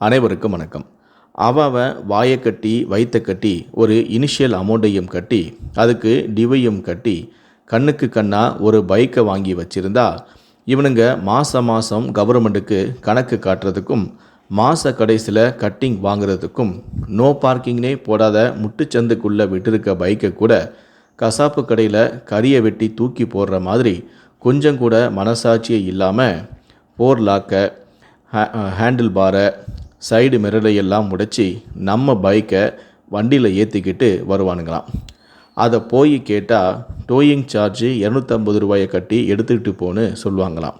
அனைவருக்கும் வணக்கம். அவன் வாயை கட்டி வயிற்றை கட்டி ஒரு இனிஷியல் அமௌண்ட்டையும் கட்டி அதுக்கு டிவையும் கட்டி கண்ணுக்கு கண்ணா ஒரு பைக்கை வாங்கி வச்சிருந்தா இவனுங்க மாத மாதம் கவர்மெண்ட்டுக்கு கணக்கு காட்டுறதுக்கும் மாத கடைசியில் கட்டிங் வாங்குறதுக்கும் நோ பார்க்கிங்னே போடாத முட்டுச்சந்துக்குள்ளே விட்டிருக்க பைக்கை கூட கசாப்பு கடையில் கறியை வெட்டி தூக்கி போடுற மாதிரி கொஞ்சம் கூட மனசாட்சியே இல்லாமல் போர் லாக்கை ஹேண்டில் பாரை சைடு மிரரை எல்லாம் முடைச்சி நம்ம பைக்கை வண்டியில் ஏற்றிக்கிட்டு வருவானுங்களாம். அதை போய் கேட்டால் டோயிங் சார்ஜு இரநூத்தம்பது ரூபாயை கட்டி எடுத்துக்கிட்டு போன்னு சொல்லுவாங்களாம்.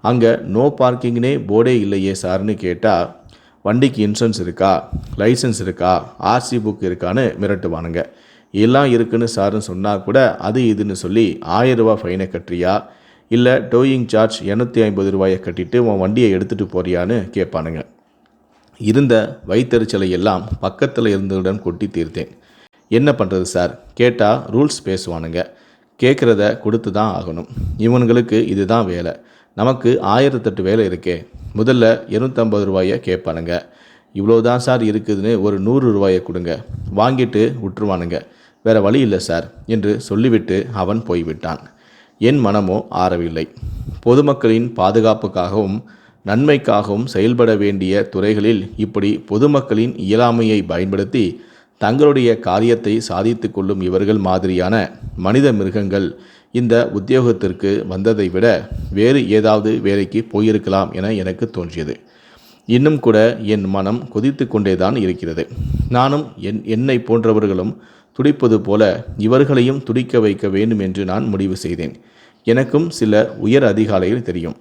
அங்கே நோ பார்க்கிங்னே போர்டே இல்லையே சார்னு கேட்டால் வண்டிக்கு இன்சூரன்ஸ் இருக்கா? லைசன்ஸ் இருக்கா? ஆர்சி புக் இருக்கான்னு மிரட்டுவானுங்க. எல்லாம் இருக்குன்னு சார்னு சொன்னால் கூட அது இதுன்னு சொல்லி ஆயிரம் ஃபைனை கட்டுறியா? இல்லை டோயிங் சார்ஜ் இரநூத்தி ஐம்பது ரூபாயை கட்டிட்டு உன் வண்டியை எடுத்துகிட்டு போறியான்னு கேட்பானுங்க. இருந்த வயிற்றெரிச்சலை எல்லாம் பக்கத்தில் இருந்தவுடன் கொட்டி தீர்த்தேன். என்ன பண்ணுறது சார்? கேட்டால் ரூல்ஸ் பேசுவானுங்க. கேட்குறத கொடுத்து தான் ஆகணும். இவனுங்களுக்கு இதுதான் வேலை. நமக்கு ஆயிரத்தெட்டு வேலை இருக்கே. முதல்ல இருநூத்தம்பது ரூபாயை கேட்பானுங்க. இவ்வளோதான் சார் இருக்குதுன்னு ஒரு நூறு ரூபாயை கொடுங்க. வாங்கிட்டு விட்டுருவானுங்க. வேற வழி இல்லை சார் என்று சொல்லிவிட்டு அவன் போய்விட்டான். என் மனமோ ஆறவில்லை. பொதுமக்களின் பாதுகாப்புக்காகவும் நன்மைக்காகவும் செயல்பட வேண்டிய துறைகளில் இப்படி பொதுமக்களின் இயலாமையை பயன்படுத்தி தங்களுடைய காரியத்தை சாதித்து கொள்ளும் இவர்கள் மாதிரியான மனித மிருகங்கள் இந்த உத்தியோகத்திற்கு வந்ததை விட வேறு ஏதாவது வேலைக்கு போயிருக்கலாம் என எனக்கு தோன்றியது. இன்னும் கூட என் மனம் கொதித்து கொண்டேதான் இருக்கிறது. நானும் என் என்னை போன்றவர்களும் துடிப்பது போல இவர்களையும் துடிக்க வைக்க வேண்டும் என்று நான் முடிவு செய்தேன். எனக்கும் சில உயர் அதிகாலையில் தெரியும்.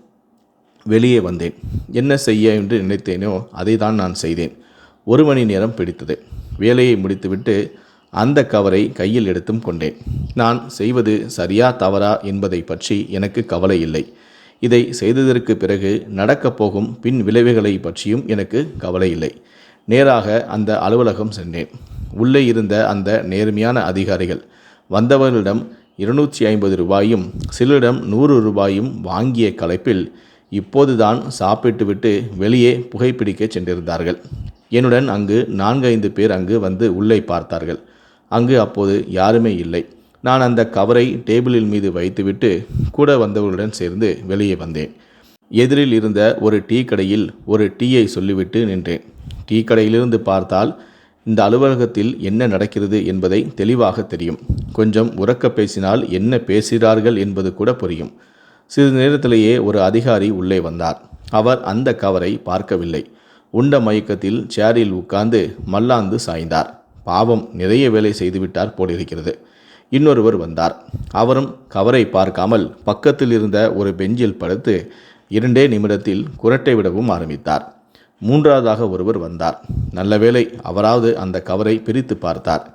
வெளியே வந்தேன். என்ன செய்ய என்று நினைத்தேனோ அதை தான் நான் செய்தேன். ஒரு மணி நேரம் பிடித்தது. வேலையை முடித்துவிட்டு அந்த கவரை கையில் எடுத்தும் கொண்டேன். நான் செய்வது சரியா தவறா என்பதை பற்றி எனக்கு கவலை இல்லை. இதை செய்ததற்கு பிறகு நடக்கப் போகும் பின் விளைவுகளை பற்றியும் எனக்கு கவலை இல்லை. நேராக அந்த அலுவலகம் சென்றேன். உள்ளே இருந்த அந்த நேர்மையான அதிகாரிகள் வந்தவர்களிடம் இருநூற்றி ஐம்பது ரூபாயும் சிலரிடம் நூறு ரூபாயும் வாங்கிய கலைப்பில் இப்போதுதான் சாப்பிட்டுவிட்டு வெளியே புகைப்பிடிக்க சென்றிருந்தார்கள். என்னுடன் அங்கு நான்கைந்து பேர் அங்கு வந்து உள்ளே பார்த்தார்கள். அங்கு அப்போது யாருமே இல்லை. நான் அந்த கவரை டேபிளில் மீது வைத்துவிட்டு கூட வந்தவர்களுடன் சேர்ந்து வெளியே வந்தேன். எதிரில் இருந்த ஒரு டீ கடையில் ஒரு டீயை சொல்லிவிட்டு நின்றேன். டீ கடையிலிருந்து பார்த்தால் இந்த அலுவலகத்தில் என்ன நடக்கிறது என்பதை தெளிவாக தெரியும். கொஞ்சம் உறக்க பேசினால் என்ன பேசுகிறார்கள் என்பது கூட புரியும். சிறிது நேரத்திலேயே ஒரு அதிகாரி உள்ளே வந்தார். அவர் அந்த கவரை பார்க்கவில்லை. உண்ட மயக்கத்தில் சேரில் உட்கார்ந்து மல்லாந்து சாய்ந்தார். பாவம் நிறைய வேலை செய்துவிட்டார் போலிருக்கிறது. இன்னொருவர் வந்தார். அவரும் கவரை பார்க்காமல் பக்கத்தில் இருந்த ஒரு பெஞ்சில் படுத்து இரண்டே நிமிடத்தில் குரட்டை விடவும் ஆரம்பித்தார். மூன்றாவதாக ஒருவர் வந்தார். நல்ல வேளை அவராவது அந்த கவரை பிரித்து பார்த்தார்.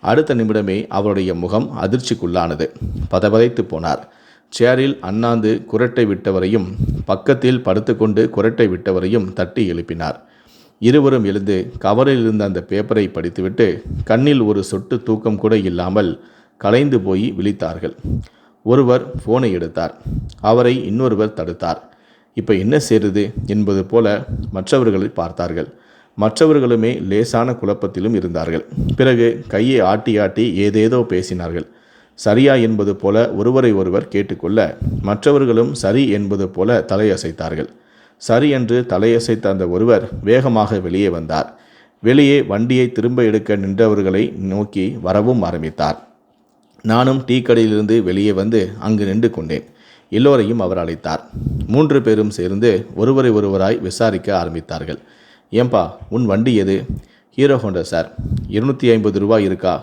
அடுத்த நிமிடமே அவருடைய முகம் அதிர்ச்சிக்குள்ளானது. பதபதைத்து போனார். சேரில் அண்ணாந்து குரட்டை விட்டவரையும் பக்கத்தில் படுத்துக்கொண்டு குரட்டை விட்டவரையும் தட்டி எழுப்பினார். இருவரும் எழுந்து கவரில் இருந்த அந்த பேப்பரை படித்துவிட்டு கண்ணில் ஒரு சொட்டு தூக்கம் கூட இல்லாமல் கலைந்து போய் விழித்தார்கள். ஒருவர் ஃபோனை எடுத்தார். அவரை இன்னொருவர் தடுத்தார். இப்போ என்ன செய்கிறது என்பது போல மற்றவர்களை பார்த்தார்கள். மற்றவர்களுமே லேசான குழப்பத்திலும் இருந்தார்கள். பிறகு கையை ஆட்டி ஆட்டி ஏதேதோ பேசினார்கள். சரியா என்பது போல ஒருவரை ஒருவர் கேட்டுக்கொள்ள மற்றவர்களும் சரி என்பது போல தலையசைத்தார்கள். சரி என்று தலையசைத்த அந்த ஒருவர் வேகமாக வெளியே வந்தார். வெளியே வண்டியை திரும்ப எடுக்க நின்றவர்களை நோக்கி வரவும் ஆரம்பித்தார். நானும் டீ கடையிலிருந்து வெளியே வந்து அங்கு நின்று கொண்டேன். எல்லோரையும் அவர் அழைத்தார். மூன்று பேரும் சேர்ந்து ஒருவரை ஒருவராய் விசாரிக்க ஆரம்பித்தார்கள். ஏம்பா உன் வண்டி எது? Hero Honda sir. இருநூற்றி ஐம்பது ரூபாய் இருக்கா?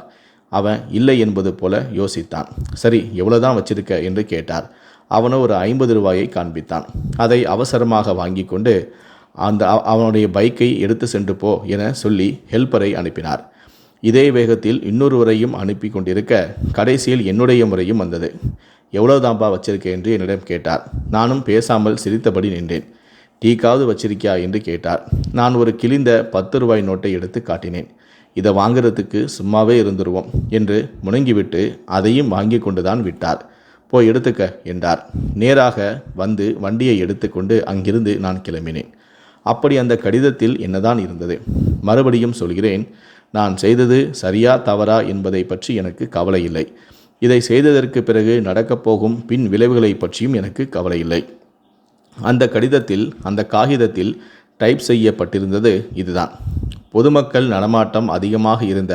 அவன் இல்லை என்பது போல யோசித்தான். சரி எவ்வளோதான் வச்சிருக்க என்று கேட்டார். அவனோ ஒரு ஐம்பது ரூபாயை காண்பித்தான். அதை அவசரமாக வாங்கி கொண்டு அந்த அவனுடைய பைக்கை எடுத்து சென்று போ என சொல்லி ஹெல்ப்பரை அனுப்பினார். இதே வேகத்தில் இன்னொருவரையும் அனுப்பி கொண்டிருக்க கடைசியில் என்னுடைய முறையும் வந்தது. எவ்வளோதான்பா வச்சிருக்க என்று என்னிடம் கேட்டார். நானும் பேசாமல் சிரித்தபடி நின்றேன். டீக்காவது வச்சிருக்கியா? என்று கேட்டார். நான் ஒரு கிழிந்த பத்து ரூபாய் நோட்டை எடுத்து காட்டினேன். இதை வாங்குறதுக்கு சும்மாவே இருந்துருவோம் என்று முணங்கிவிட்டு அதையும் வாங்கி கொண்டுதான் விட்டார். போய் எடுத்துக்க என்றார். நேராக வந்து வண்டியை எடுத்துக்கொண்டு அங்கிருந்து நான் கிளம்பினேன். அப்படி அந்த கடிதத்தில் என்னதான் இருந்தது? மறுபடியும் சொல்கிறேன் நான் செய்தது சரியா தவறா என்பதை பற்றி எனக்கு கவலை இல்லை. இதை செய்ததற்கு பிறகு நடக்கப் போகும் பின் விளைவுகளை பற்றியும் எனக்கு கவலை இல்லை. அந்த கடிதத்தில் அந்த காகிதத்தில் டைப் செய்யப்பட்டிருந்தது இதுதான். பொதுமக்கள் நடமாட்டம் அதிகமாக இருந்த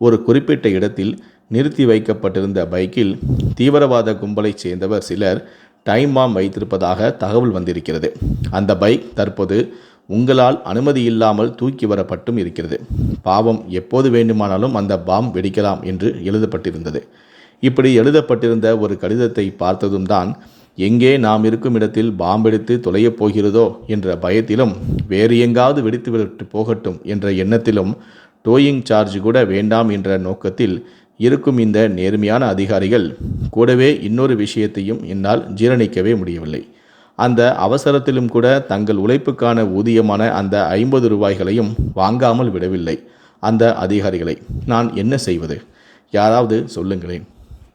ஒரு குறிப்பிட்ட இடத்தில் நிறுத்தி வைக்கப்பட்டிருந்த பைக்கில் தீவிரவாத கும்பலைச் சேர்ந்தவர் சிலர் டைம் பாம் வைத்திருப்பதாக தகவல் வந்திருக்கிறது. அந்த பைக் தற்போது உங்களால் அனுமதி இல்லாமல் தூக்கி வரப்பட்டும் இருக்கிறது. பாவம் எப்போது வேண்டுமானாலும் அந்த பாம் வெடிக்கலாம் என்று எழுதப்பட்டிருந்தது. இப்படி எழுதப்பட்டிருந்த ஒரு கடிதத்தை பார்த்ததும் தான் எங்கே நாம் இருக்கும் இடத்தில் பாம்பெடுத்து தொலையப் போகிறதோ என்ற பயத்திலும் வேறு எங்காவது வெடித்து விட்டு போகட்டும் என்ற எண்ணத்திலும் டோயிங் சார்ஜ் கூட வேண்டாம் என்ற நோக்கத்தில் இருக்கும் இந்த நேர்மையான அதிகாரிகள் கூடவே இன்னொரு விஷயத்தையும் என்னால் ஜீரணிக்கவே முடியவில்லை. அந்த அவசரத்திலும் கூட தங்கள் உழைப்புக்கான ஊதியமான அந்த ஐம்பது ரூபாய்களையும் வாங்காமல் விடவில்லை. அந்த அதிகாரிகளை நான் என்ன செய்வது? யாராவது சொல்லுங்களேன்.